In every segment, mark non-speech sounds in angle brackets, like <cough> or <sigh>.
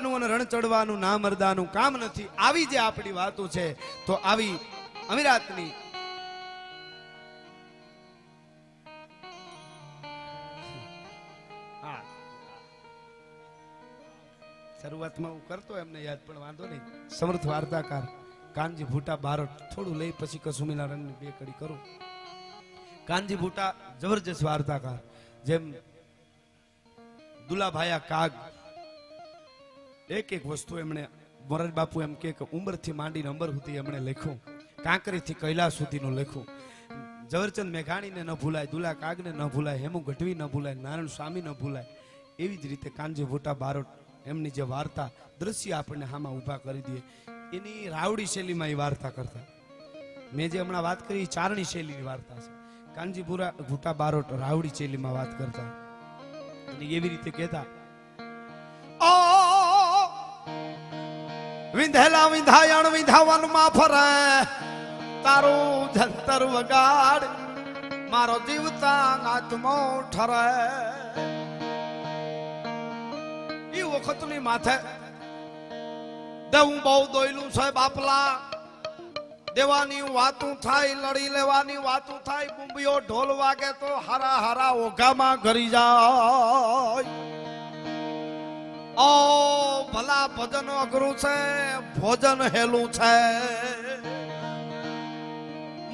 રગડવાનું ના મરદાનું કામ નથી. આવી જે આપણી વાતો છે, તો આવી અમીરાતની શરૂઆતમાં હું કરતો, એમને યાદ, પણ વાંધો નહીં. સમર્થ વાર્તાકાર, કાનજી ભૂટા બારોટ થોડું લઈ, પછી કસુમીના રંગની બે કડી કરું. કાનજી ભૂટા જબરજસ્ત વાર્તાકાર, જેમ દુલાભાયા કાગ એક એક વસ્તુ એમણે મોરાર બાપુ એમ કે ઉંમરથી માંડીને અંબર સુધી એમણે લખ્યું. કાંકરીથી કૈલાસ સુધીનું લખ્યું. ઝવેરચંદ મેઘાણીને ન ભૂલાય દુલા કાગને ન ભૂલાય, હેમુ ગઢવી ન ભૂલાય, નારાયણ સ્વામી ન ભૂલાય, એવી જ રીતે કાનજી ભૂટા બારોટ એમની જે વાર્તા, દ્રશ્ય આપણને હામાં ઊભા કરી દે. એની રાવડી શૈલીમાં એ વાર્તા કરતા. મેં જે હમણાં વાત કરી ચારણી શૈલીની વાર્તા છે. કાનજીપુરા ભૂટા બારોટ રાવડી શૈલીમાં વાત કરતા. અને એવી રીતે કહેતા વિંધેલા વિંધાયણ વિંધાવનમાં ફરે. તારું જંતર વગાડ, મારો જીવતા આત્મો ઠરે એ વખતની માથે દેવું બહુ દોયલું છે બાપલા દેવાની વાતું થાય, લડી લેવાની વાતું થાય, બુંબીઓ ઢોલ વાગે તો હરા હારા ઓઘામાં ઘરી જાય. ઓ ભલા ભજન અઘરું છે, ભોજન હેલું છે.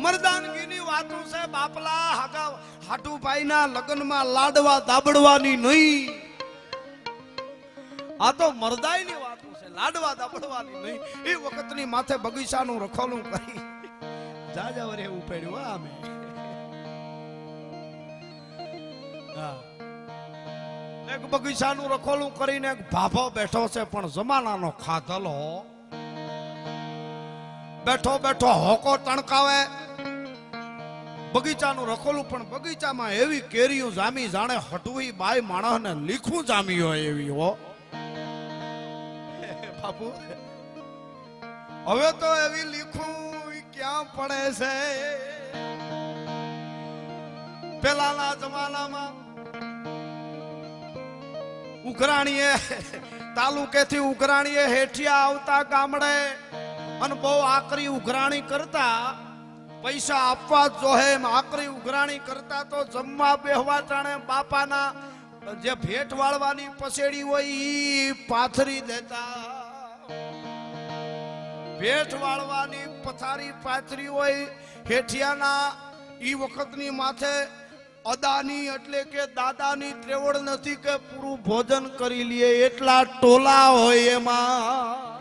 મરદાનગીની વાતું છે, બાપલા હાગા હાટુભાઈના લગ્નમાં લાડવા દાબડવાની નહીં. આ તો મરદાઈની વાતું છે, લાડવા દાબડવાની નહીં. એ વખતની માથે બગીચાનું રખોલું કરી જાજાવરે એવું પડ્યું આમે હા. એક બગીચાનું રખોલું કરીને એક ભાભો બેઠો છે, પણ જમાનાનો ખાધલો. બેઠો બેઠો હોકો તણકાવે. બગીચાનું રખોલું પણ બગીચામાં એવી કેરીઓ જામી જાણે હટવી બાય માણસને લીખું જામી હોય એવી હો, બાપુ. હવે તો એવી લીખું ક્યાં પડે છે? પેલાના જમાનામાં ઉઘરાણીએ, તાલુકેથી ઉઘરાણીએ હેઠિયા આવતા ગામડે અને બહુ આકરી ઉઘરાણી કરતા, પૈસા આપવા જોહે એમ આકરી ઉઘરાણી કરતા તો જમવા બેહવા જાણે બાપાના જે ભેટ વાળવાની પસેડી હોય ઈ પાથરી દેતા. ભેટ વાળવાની પથારી પાથરી હોય હેઠિયાના ઈ વખતની માથે અદાની એટલે કે દાદાની ત્રેવડ નથી કે પૂરું ભોજન કરી લઈએ એટલા ટોલા હોય એમાં.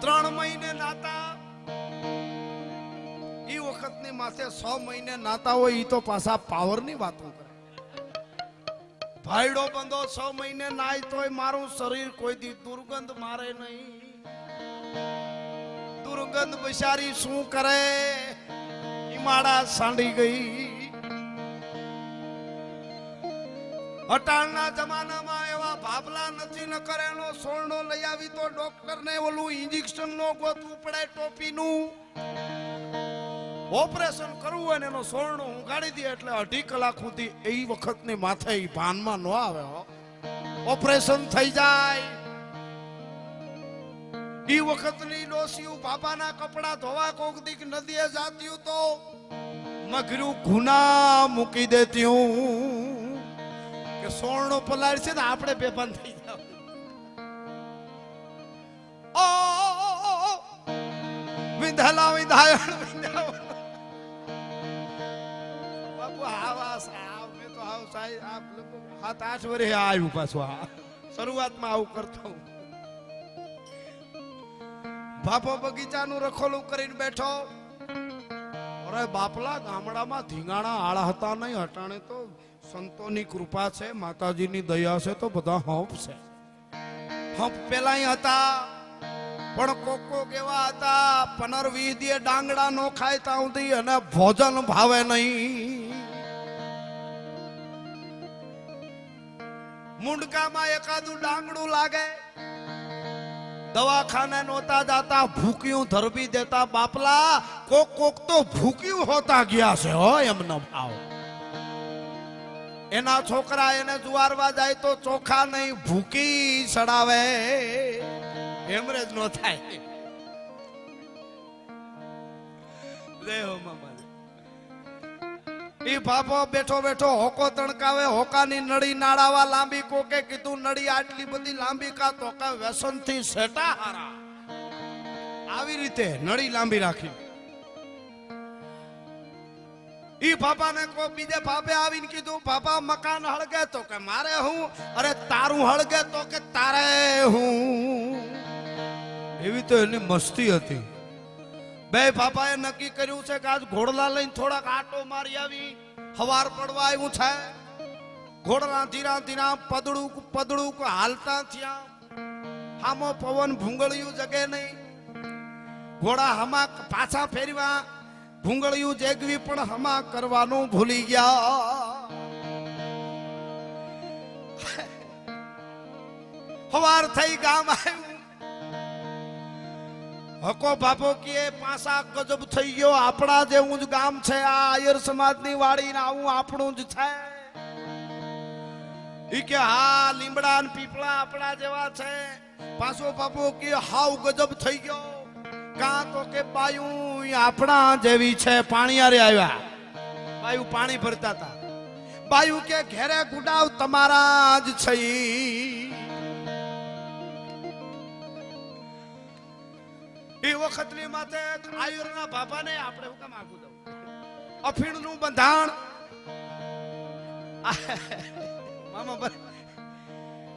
ત્રણ મહિને નાતા. એ વખતની માથે છ મહિને નાતા હોય એ તો પાછા પાવરની વાતો કરે. ભાઈડો બંધો છ મહિને નાય તોય મારું શરીર કોઈ દી દુર્ગંધ મારે નહીં. દુર્ગંધ બિચારી શું કરે? માળા સાંડી ગઈ. અટાણના જમાનામાં એવા ભાભલા નથી ન કરે, એનો સોળનો લઈ આવી તો ડોક્ટર ને ઓલું ઇન્જેક્શન નો ગોતવું પડે ટોપીનું. ઓપરેશન કરવું હોય ને એનો સોરણો ઉગાડી દે એટલે અઢી કલાક સુધી એ વખતની માથે ભાનમાં ન આવે ઓપરેશન થઈ જાય. ઈ વખતની ડોસીયું બાબાના કપડા ધોવા કોક દીક નદીએ જાત્યું તો મગરું ગુના મૂકી દેતી હું. કે સોણો પલાળ છે ને, આપણે બેભાન થઈ જાવ. ઓ, વિંધાલા, વિંધાયણ, વિંધાવણ. બાપુ આવા સાવ મેં તો આવ સાહેબ આ લગભગ સાત આઠ વર્ષે આવ્યું પાછું શરૂઆતમાં આવું કરતો હું. બાપો બગીચાનું રખોલું કરીને બેઠો. અરે બાપલા, ગામડામાં ધીંગાણા આળા હતા નહીં. હટાણે તો સંતોની કૃપા છે, માતાજીની દયા છે, તો બધા હંપ છે. હંપ પેલા હતા, પણ કોક એવા હતા, પનર ડાંગડા નો ખાય ત્યાં સુધી અને ભોજન ભાવે નહીં. મુંડકામાં એકાદું ડાંગડું લાગે. દવાખાને નહોતા જાતા ભૂક્યું ધરબી દેતા. બાપલા, કોક કોક તો ભૂક્યું હોતા ગયા છે, હો એમનો ભાવ એના છોકરા એને જુવારવા જાય તો ચોખા નહીં, ભૂકી સડાવે હેમરેજ નો થાય. લે હો ઈ બાપો બેઠો બેઠો હોકો તણકાવે, હોકાની નળી નાડાવા લાંબી કોકે કીધું, નળી આટલી બધી લાંબી કા તો કા વ્યસનથી સેટા હારા આવી રીતે નળી લાંબી રાખી. ઈ બાપાને કો બીજે બાપે આવીને કીધું બાપા મકાન હળગે તો કે મારે હું? અરે, તારું હળગે તો કે તારે હું? એવી તો એની મસ્તી હતી. બે બાપાએ નક્કી કર્યું છે કે આજ ઘોડલા લઈને થોડાક આટો મારી આવી, હવાર પડવા આવ્યું છે. ઘોડલા ધીરા ધીરા પદડું પદડું હાલતા થયા. હામો પવન ભૂંગળિયું જગે નહીં. ઘોડા હમા પાછા ફેરવા ભૂંગળિયું જેગવી પણ હમા કરવાનું ભૂલી ગયા. હવાર થઈ ગામ આવ્યું. હકો બાપો કે પાસા ગજબ થઈ ગયો. આપણા જેવું જ ગામ છે. આ આયર સમાજની વાડી ને આવું આપણું જ છે. ઈ કે, હા, લીમડા ને પીપળા આપણા જેવા છે. પાછો બાપો કે, હાવ ગજબ થઈ ગયો. કાં તો કે, બાયું આપણા જેવી છે. પાણીયારે આવ્યા. બાયું પાણી ભરતા હતા બાયું કે, ઘેરે ગુડાવ તમારા જ છે એ વખતની માથે આયુરના બાપાને આપણે હું કામ આગું દઉં? અફીણનું બંધાણ. મામા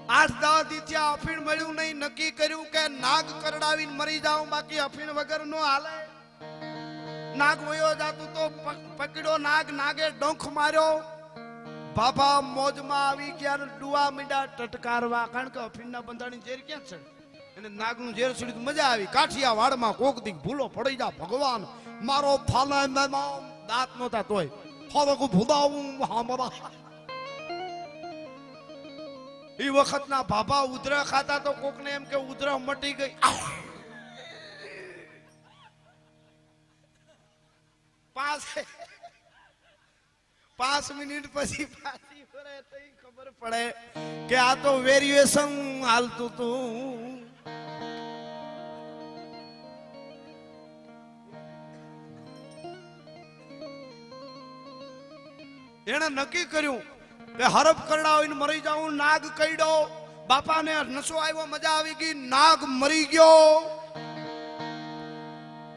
આઠ દવા દી ત્યાં અફીણ મળ્યું નહીં. નક્કી કર્યું કે નાગ કરડાવીને મરી જાઉં. બાકી અફીણ વગર નો હાલે. નાગ વયો જાતું તો પક- પકડ્યો નાગ. નાગે ડંખ માર્યો. બાબા મોજમાં આવી ગયા ડુવા મીંડા ટટકારવા. કારણ કે અફીણના બંધાણી ઝેર ક્યાં છે? એને નાગનું ઝેર છોડી મજા આવી. કાઠિયા વાડમાં કોક દી ભૂલો પડી જા ભગવાન. મારો ફાલા દાંત નહોતા તોય. ફરક ભૂલાવું હામરા. એ વખતના બાબા ઉધરા ખાતા તો કોકને એમ કે ઉધરા મટી ગઈ. પાંચ પાંચ મિનિટ પછી ખબર પડે કે આ તો વેરિએશન હાલતું તું. એણે નક્કી કર્યું કે હરફ કરડાવીને મરી જાઉં, નાગ કઈડો. બાપાને નસો આવ્યો, મજા આવી ગઈ, નાગ મરી ગયો.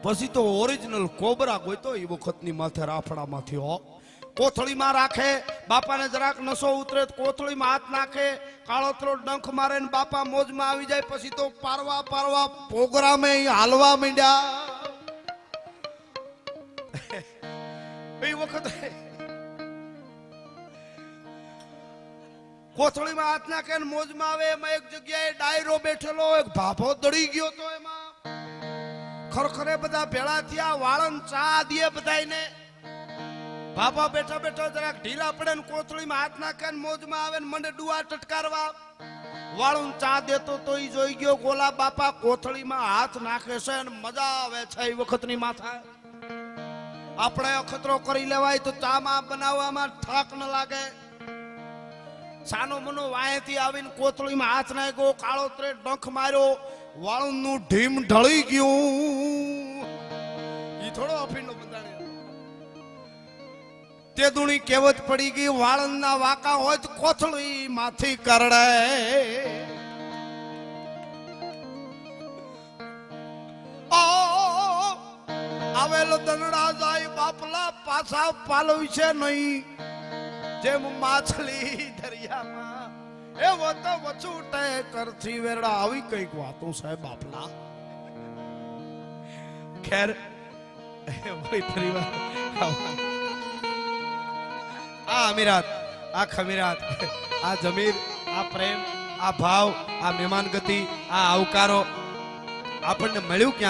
પછી તો ઓરિજિનલ કોબરા ગોઈતો એ વખતની માથે રાફડામાંથી, હો. કોથળીમાં રાખે, બાપાને જરાક નસો ઉતરે કોથળીમાં હાથ નાખે કાળોતરો ડંખ મારે ને બાપા મોજમાં આવી જાય, પછી તો પારવા પારવા પ્રોગ્રામે હાલવા માંડ્યા. <laughs> એ વખતે કોથળીમાં હાથ નાખે ને મોજમાં આવે, એમાં એક જગ્યાએ ડાયરો બેઠેલો એક ભાભો દડી ગયો તો એમાં. ખરખરે બધા ભેળા થયા, વાળન ચા દે બધાયને. ભાભા બેઠા બેઠા જરાક ઢીલા પડે ને કોથળીમાં હાથ નાખે ને મોજમાં આવે ને મને ડુઆ ટટકારવા. વાળું ચા દેતો તો ઈ જોઈ ગયો, ગોલા બાપા કોથળીમાં હાથ નાખે છે ને મજા આવે છે એ વખતની માથા. આપણે અખતરો કરી લેવાય તો ચામાં બનાવવામાં ઠાક ન લાગે. સાનો મનો વાહેથી આવીને કોથળીમાં હાથ નાખ્યો, કાળો ત્રે ડંખ માર્યો, વાળનું ઢીમ ઢળી ગયું. એ થોડો અફીનો બંધાણી તે દુણી કહેવત પડી ગઈ વાળંદના વાકા હોય તો કોથળી માથી કરડે આવેલો દનડા જાય બાપલા પાછા પાલવ છે નહીં. જેમ માછલી દરિયામાં એ તો વચૂટે કરથી વેરડા આવી કંઈક વાતો સાહેબ આપલા ખેર વળી ફરી વાર આ અમીરાત, આ ખમીરાત, આ જમીર આ પ્રેમ, આ ભાવ, આ મહેમાન ગતિ આ આવકારો આપણને મળ્યું ક્યાં?